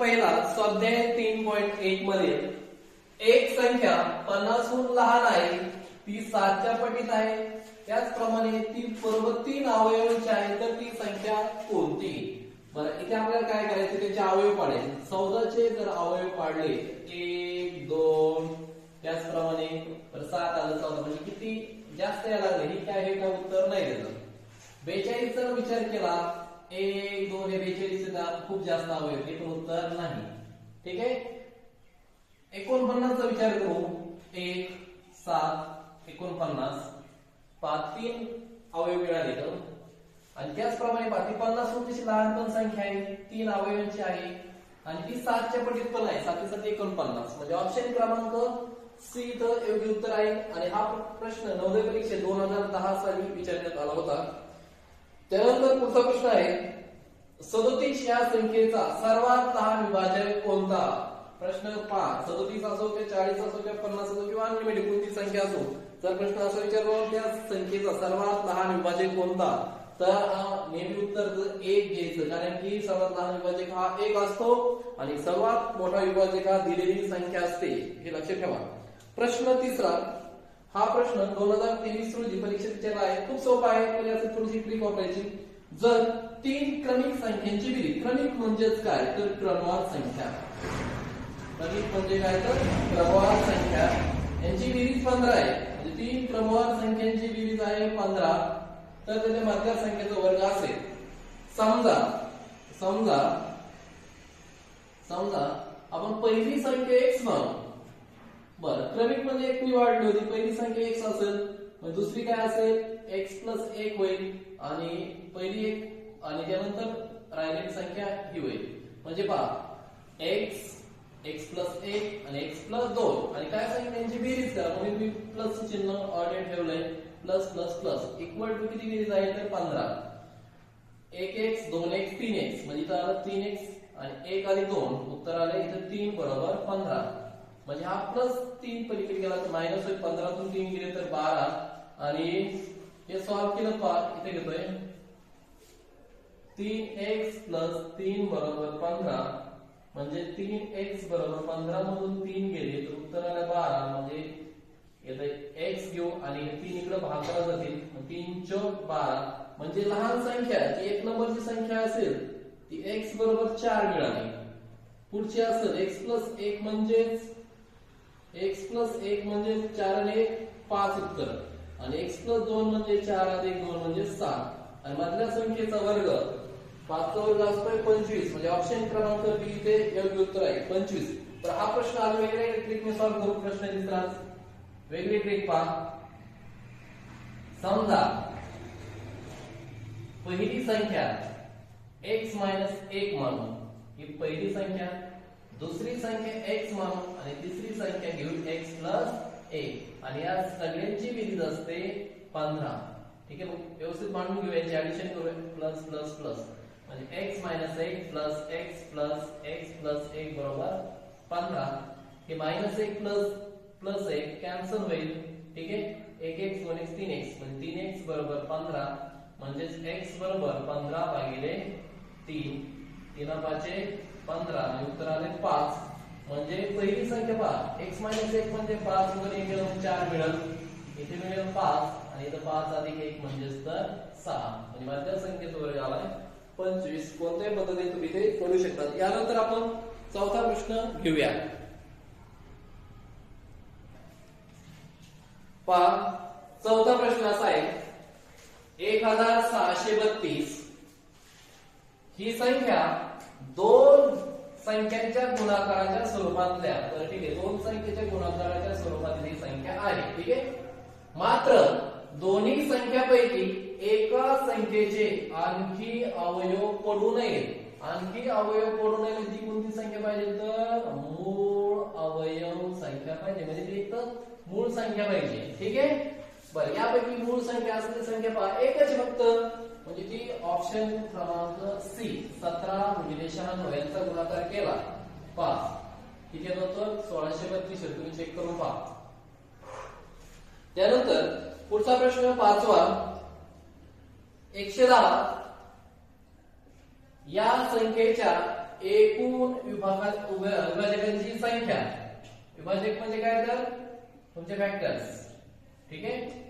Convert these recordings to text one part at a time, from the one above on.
पहिला स्वाध्याय तीन पॉईंट एक मध्ये एक संख्या पन्नासहून लहान आहे ती सातच्या पटीत आहे. त्याचप्रमाणे ती बरोबर तीन अवयवांची आहे तर ती संख्या कोणती? बरं इथे आपल्याला काय करायचं? त्याचे अवयव पाडायचे. चौदाचे जर अवयव पाडले एक दोन त्याचप्रमाणे सात आलं चौदा. म्हणजे किती जास्त यायला लागले? हे काय हे काय उत्तर नाही त्याचं बेचाळीस जर विचार केला एक दोन हे बेचाळीस खूप जास्त अवयव हे पण उत्तर नाही. ठीक आहे? एकोणपन्नासचा विचार करू. एक सात एकोणपन्नास. पाच तीन. अवयव मिळाले तर? आणि त्याचप्रमाणे बाकी पन्नास तशी लहान पण संख्या आहे. तीन अवयवांची आहे. आणि ती सातच्या पटीत पण आहे. साती सात एकोणपन्नास. म्हणजे ऑप्शन क्रमांक सी इथं योग्य उत्तर आहे. आणि हा प्रश्न नववे परीक्षेत दोन हजार दहा साली विचारण्यात आला होता. त्यानंतर पुढचा प्रश्न आहे. सदोतीस या संख्येचा सर्वात लहान विभाजक कोणता? प्रश्न पाच. सदोतीस असो किंवा चाळीस असो किंवा पन्नास असो किंवा अनलिमिटेड कोणती संख्या असो जर प्रश्न असा विचारला त्या संख्येचा सर्वात लहान विभाजक कोणता? तर हा नेहमी उत्तर एक घ्यायचं कारण की सर्वात लहान विभाजक हा एक असतो आणि सर्वात मोठा विभाजक हा दिलेली संख्या असते. हे लक्षात ठेवा. प्रश्न तिसरा. हा प्रश्न दोन हजार तेवीस रोजी परीक्षेत विचारला आहे. खूप सोपा आहे. पण याचं थोडीशी ट्रिक वापरायची जर तीन क्रमिक संख्यांची बेरीज क्रमिक म्हणजेच काय? तर क्रमवार संख्या. क्रमिक म्हणजे काय तर? क्रमवार संख्या. यांची बेरीज पंधरा आहे. म्हणजे तीन क्रमवार संख्यांची बेरीज आहे पंधरा. तर त्याच्या मधल्या संख्येचा वर्ग असेल. समजा समजा समजा आपण पहिली संख्या एक्स मानू बरं क्रमिक म्हणजे एक मी वाढली होती. पहिली संख्या एक्स असेल मग दुसरी काय असेल? एक्स प्लस एक होईल आणि पहिली एक आणि त्यानंतर राहिलेली संख्या ही होईल. म्हणजे पहा एक्स एक्स प्लस एक आणि एक्स प्लस दोन. आणि काय सांगितलं? यांची बेरीज करा. म्हणून मी प्लस चिन्ह ऑर्डर ठेवलंय. Plus plus plus equal to किती बेरीज आहे? तर पंधरा. एक एक्स दोन एक्स तीन एक्स म्हणजे इथं आलं तीन एक्स आणि एक आणि दोन. उत्तर आलं इथं तीन बरोबर पंधरा. म्हणजे हा प्लस तीन पलीकडे गेला तर मायनस होईल. पंधरातून तीन गेले तर बारा. आणि हे सॉल्व्ह केलं पा इथे घेतोय. तीन एक्स प्लस तीन बरोबर पंधरा. म्हणजे तीन एक्स बरोबर पंधरा मधून तीन गेले तर उत्तर आलं बारा. म्हणजे येतं एक्स घेऊ आणि तीन इकडे भागाला जातील. तीन चौक बारा. म्हणजे लहान संख्या जी एक नंबरची संख्या असेल ती एक्स बरोबर चार मिळाली. पुढची असेल एक्स प्लस एक म्हणजेच एक्स प्लस एक म्हणजे चार आणि एक पाच उत्तर. आणि एक्स प्लस दोन म्हणजे चार अधिक दोन म्हणजे सात. आणि मधल्या संख्येचा वर्ग पाचचा वर्ग असतोय पंचवीस. म्हणजे ऑप्शन क्रमांक बी इथे योग्य उत्तर आहे पंचवीस. तर हा प्रश्न आज वेगळ्या ट्रिकने सॉल्व्ह करू प्रश्न तिसरा वेगळी ट्रिक पहा. समजा पहिली संख्या एक्स मायनस एक मानू ही पहिली संख्या दुसरी संख्या एक्स मानू आणि तिसरी संख्या घेऊन एक्स प्लस एक आणि या सगळ्यांची बेरीज असते पंधरा. ठीक आहे मग व्यवस्थित मांडून घेऊया. याची ऍडिशन करूया. प्लस प्लस प्लस म्हणजे एक्स मायनस एक plus x plus x plus एक बरोबर पंधरा. हे मायनस एक प्लस प्लस एक कॅन्सल होईल. ठीक आहे? एक एक्स वन एक्स तीन एक्स म्हणजे तीन एक्स बरोबर पंधरा. म्हणजेच एक्स बरोबर पंधरा भागिले तीन. तीन पाचे पंधरा आणि उत्तर आले पाच. म्हणजे पहिली संख्या पहा. एक्स मायनस एक म्हणजे पाच मिळून चार मिळेल. इथे मिळेल पाच आणि इथं पाच अधिक एक म्हणजेच तर सहा. म्हणजे माझ्या संख्येचा वर्ग आलाय पंचवीस. कोणत्याही पद्धतीने तुम्ही ते करू शकता यानंतर आपण चौथा प्रश्न घेऊया. पहा. चौथा प्रश्न असा आहे. एक हजार सहाशे बत्तीस. ही संख्या दोन संख्यांच्या गुणाकाराच्या स्वरूपातल्या तर ठीक आहे दोन संख्येच्या गुणाकाराच्या स्वरूपातली ही संख्या आहे ठीक आहे? मात्र दोन्ही संख्यापैकी एका संख्येचे आणखी अवयव पडू नये. आणखी अवयव पडू नये म्हणजे ती कोणती संख्या पाहिजे तर? मूळ अवयव संख्या पाहिजे. म्हणजे ती एक तर मूळ संख्या पाहिजे ठीक आहे? बरं यापैकी मूळ संख्या असलेली संख्या पहा. एकच फक्त. म्हणजे ती ऑप्शन क्रमांक सी सतरा म्हणजे गुणिले शहाण्णव यांचा गुणाकार केला. पाच. किती येत सोळाशे बत्तीस. तुम्ही चेक करून पहा. त्यानंतर पुढचा प्रश्न पाचवा. एकशे दहा. या संख्येच्या एकूण विभागात उभ्या विभाजकांची संख्या. विभाजक म्हणजे काय तर? तुमचे फॅक्टर्स ठीक आहे?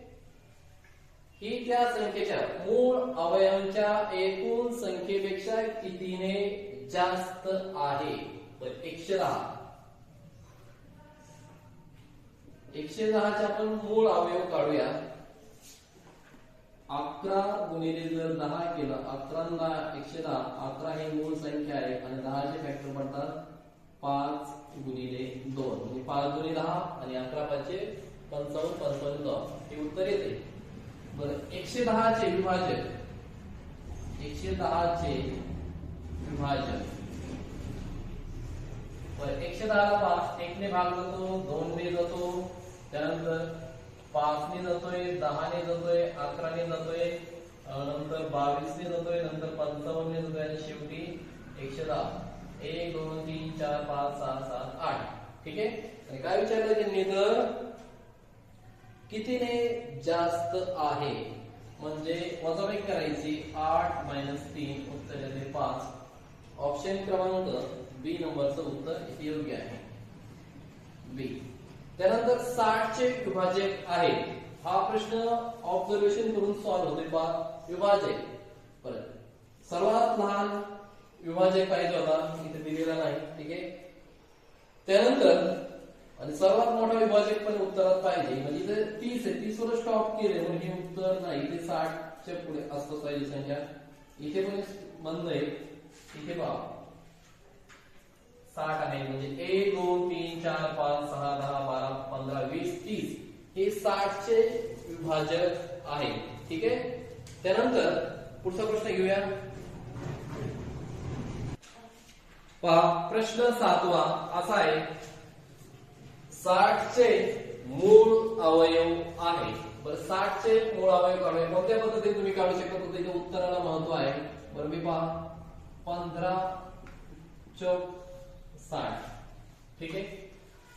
ही त्या संख्येच्या मूळ अवयवांच्या एकूण संख्येपेक्षा कितीने जास्त आहे? तर एकशे दहा. एकशे दहाचे आपण मूळ अवयव काढूया. अकरा गुणिले जर दहा केलं अकरा दहा एकशे दहा. अकरा ही मूळ संख्या आहे आणि दहाचे फॅक्टर पडतात पाच गुणिले दोन. म्हणजे पाच गुणिले दहा आणि अकरा पाचशे पंचावन्न पंचावन्न हे उत्तर येते. बरं एकशे दहाचे विभाजक. एकशे दहाचे विभाजक. बरं एकशे दहाला पाच एकने भाग जातो दोनने जातो त्यानंतर पाचने जातोय दहाने जातोय अकराने जातोय नंतर बावीसने जातोय नंतर पंचावन्नने जातोय आणि शेवटी एकशे दहा. एक दोन तीन चार पाच सहा सात आठ. ठीक आहे? आणि काय विचारलं त्यांनी तर? कितीने जास्त आहे? म्हणजे वजाबाई करायची आठ मायनस तीन उत्तर येते पाच. ऑप्शन क्रमांक बी नंबरचं उत्तर योग्य आहे. बी त्यानंतर साठचे विभाजक आहे. हा प्रश्न ऑब्झर्वेशन करून सॉल्व्ह होतोय बा. विभाजक. परत. सर्वात लहान विभाजक पाहिजे होता. इथे दिलेला नाही. ठीक आहे. त्यानंतर आणि सर्वात मोठा विभाजक पण उत्तरात पाहिजे. म्हणजे इथे तीस आहे तीस वर स्टॉप केले म्हणजे हे उत्तर नाही इथे साठच्या पुढे असतं पाहिजे संख्या. इथे पण बंद आहे. इथे पहा. साठ आहे. म्हणजे एक दोन तीन चार पाच सहा दहा बारा पंधरा वीस तीस. हे साठचे विभाजक आहे. ठीक आहे? त्यानंतर पुढचा प्रश्न घेऊया. पहा प्रश्न सातवा असा आहे. साठचे मूळ अवयव आहे. बरं साठचे मूळ अवयव काढूया कोणत्या पद्धतीने तुम्ही काढू शकता? तर त्याच्या उत्तराला महत्त्व आहे. बरं मी पहा. पंधरा चौक साठ. ठीक आहे?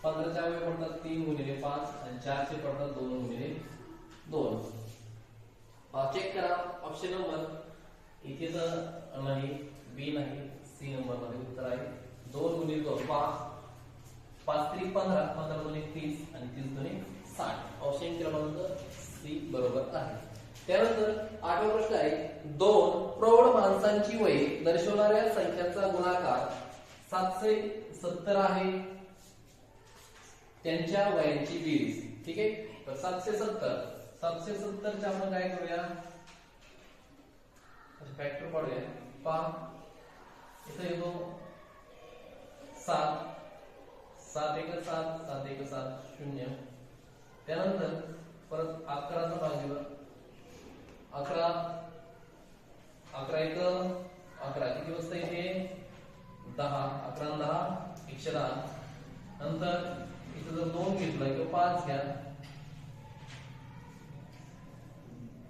पंधराच्या अवयव पडतात तीन गुणिले पाच आणि चारचे पडतात दोन गुणिले दोन. चेक करा. ऑप्शन नंबर इथे तर नाही बी नाही सी नंबरमध्ये उत्तर आहे. दोन गुणिले दोन. पाच पाच त्रिक पंधरा पंधरा दोन तीस आणि तीस दोन साठ. ऑप्शन क्रमांक सी बरोबर आहे. त्यानंतर आठवा प्रश्न आहे दोन प्रौढ माणसांची वय दर्शवणाऱ्या संख्यांचा गुणाकार सातशे सत्तर आहे. त्यांच्या वयांची बेरीज. ठीक आहे? तर सातशे सत्तर. सातशे सत्तरच्या आपण काय करूया? फॅक्टर पाडूया. पा इथं येतो. सात. सात एक सात सात एक सात शून्य. त्यानंतर परत अकराचा भाग दिला अकरा अकरा एक अकरा. किती वाजता इथे? दहा. अकरा दहा एकशे दहा. नंतर इथं जर दोन घेतला किंवा पाच घ्या.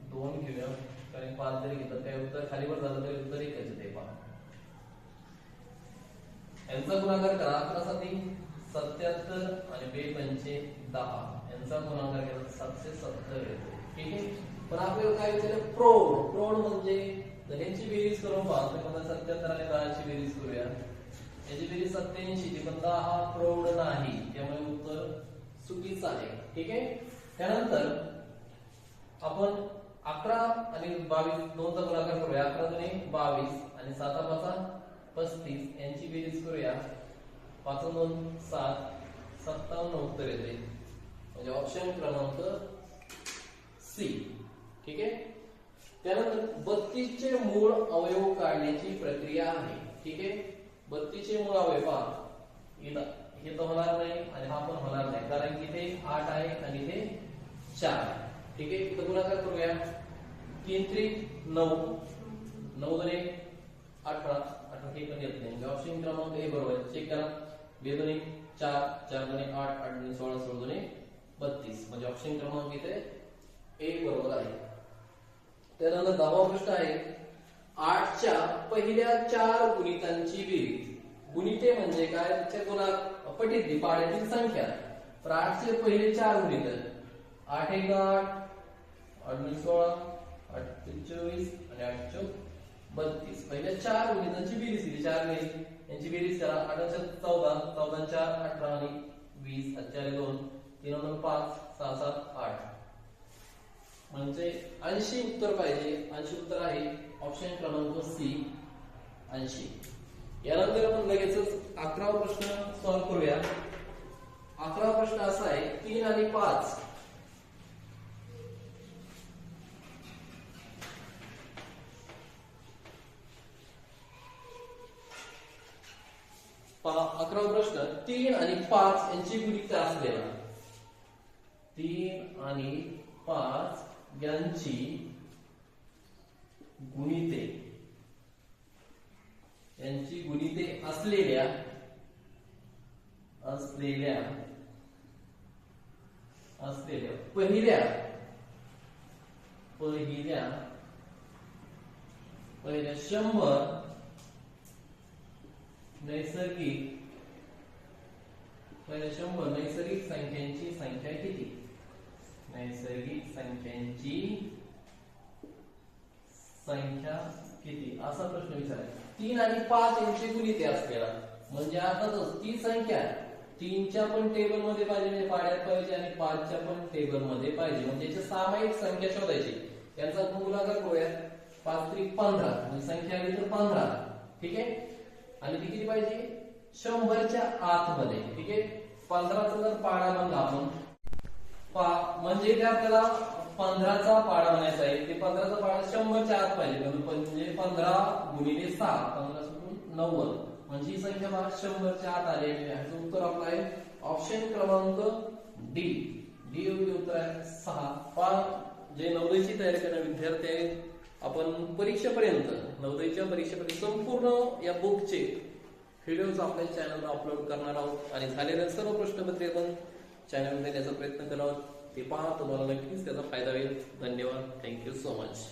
दोन घेऊया. कारण पाच जरी घेतलं काय उत्तर खालीवर झालं तरी उत्तर एकच येते पहा. यांचा गुणाकार करा. अकरा साती सत्याहत्तर आणि बे पंचे दहा यांचा गुणाकार केला सातशे सत्तर येतो. ठीक आहे? पण आपल्याला काय विचारलं? प्रौढ. प्रौढ म्हणजे जर यांची बेरीज करून पाहतो मला सत्याहत्तर आणि दहाची बेरीज करूया. याची बेरीज सत्याऐंशी ती पण दहा प्रौढ नाही. त्यामुळे उत्तर चुकीचं आहे. ठीक आहे? त्यानंतर आपण अकरा आणि बावीस दोनचा गुणाकार करूया. अकरा दोन्ही बावीस आणि साता पाचा पस्तीस यांची बेरीज करूया. पाच दोन सात सत्तावन्न उत्तर येते. म्हणजे ऑप्शन क्रमांक सी ठीक आहे? त्यानंतर बत्तीसचे मूळ अवयव काढण्याची प्रक्रिया आहे. ठीक आहे? बत्तीसचे मूळ अवयव पहा. हे तर होणार नाही आणि हा पण होणार नाही. कारण की ते आठ आहे आणि ते चार आहे. ठीक आहे? इथं गुणाकार करूया. तीन त्रिक नऊ. नऊ दोन अठरा आता हे पण येत नाही ऑप्शन क्रमांक ए बरोबर आहे चेक करा बे दोन चार चार दोन आठ आठ दोन सोळा सोळा दोन बत्तीस म्हणजे ऑप्शन क्रमांक इथे एक बरोबर आहे त्यानंतर दहावा प्रश्न आहे आठच्या पहिल्या चार गुणितांची बेरीज गुणिते म्हणजे काय? त्याच्या गुणा पटीतली पाड्यातील संख्या. तर आठचे पहिले चार गुणित आठ एक आठ दोन सोळा आठ तीन चोवीस आणि आठ चौक बत्तीस पहिल्या चार मुलींची बेरीज केली चार बेरीज यांची बेरीज करा. आठाच्या चौदा चौदा चार अठरा आणि वीस चार दोन. तीन दोन पाच सहा सात आठ. म्हणजे ऐंशी उत्तर पाहिजे. ऐंशी उत्तर आहे ऑप्शन क्रमांक सी. ऐंशी. यानंतर आपण लगेचच अकरावा प्रश्न सॉल्व्ह करूया. अकरावा प्रश्न असा आहे तीन आणि पाच. अकरा अकरावा प्रश्न तीन आणि पाच यांची गुणिता असलेला तीन आणि पाच यांची गुणिते. यांची गुणिते असलेल्या असलेल्या असलेल्या पहिल्या पहिल्या पहिल्या शंभर नैसर्गिक शंभर नैसर्गिक संख्यांची संख्या किती? नैसर्गिक संख्यांची संख्या किती? असा प्रश्न विचारायचा. तीन आणि पाच यांचे गुणिते असलेला. म्हणजे अर्थातच ती संख्या तीनच्या पण टेबलमध्ये पाहिजे म्हणजे पाड्यात पाहिजे आणि पाचच्या पण टेबलमध्ये पाहिजे. म्हणजे याची सामायिक संख्या शोधायची. त्यांचा गुणाकार करूया पाच तरी पंधरा. म्हणजे संख्या आली तर पंधरा. ठीक आहे? आणि ती किती पाहिजे? शंभरच्या आतमध्ये. ठीक आहे? पंधराचा जर पाडा बनला आपण पा- म्हणजे ते आपल्याला पंधराचा पाडा म्हणायचा आहे. ते पंधराचा पाडा शंभरच्या आत पाहिजे. म्हणजे म्हणजे पंधरा गुणिले सहा पंधरा सुटून नव्वद. म्हणजे ही संख्या मला शंभरच्या आत आली आहे. ह्याचं उत्तर आपलं आहे ऑप्शन क्रमांक डी डी योग्य उत्तर आहे सहा. पा जे नवदयची तयारी करणारे विद्यार्थी आहेत आपण परीक्षेपर्यंत नवदयच्या परीक्षेपर्यंत संपूर्ण या बुकचे व्हिडिओज आपल्या चॅनलवर अपलोड करणार आहोत आणि झालेल्या सर्व प्रश्नपत्रे आपण चॅनलमध्ये देण्याचा प्रयत्न करणार आहोत ते पहा तुम्हाला नक्कीच त्याचा फायदा होईल. धन्यवाद. Thank you so much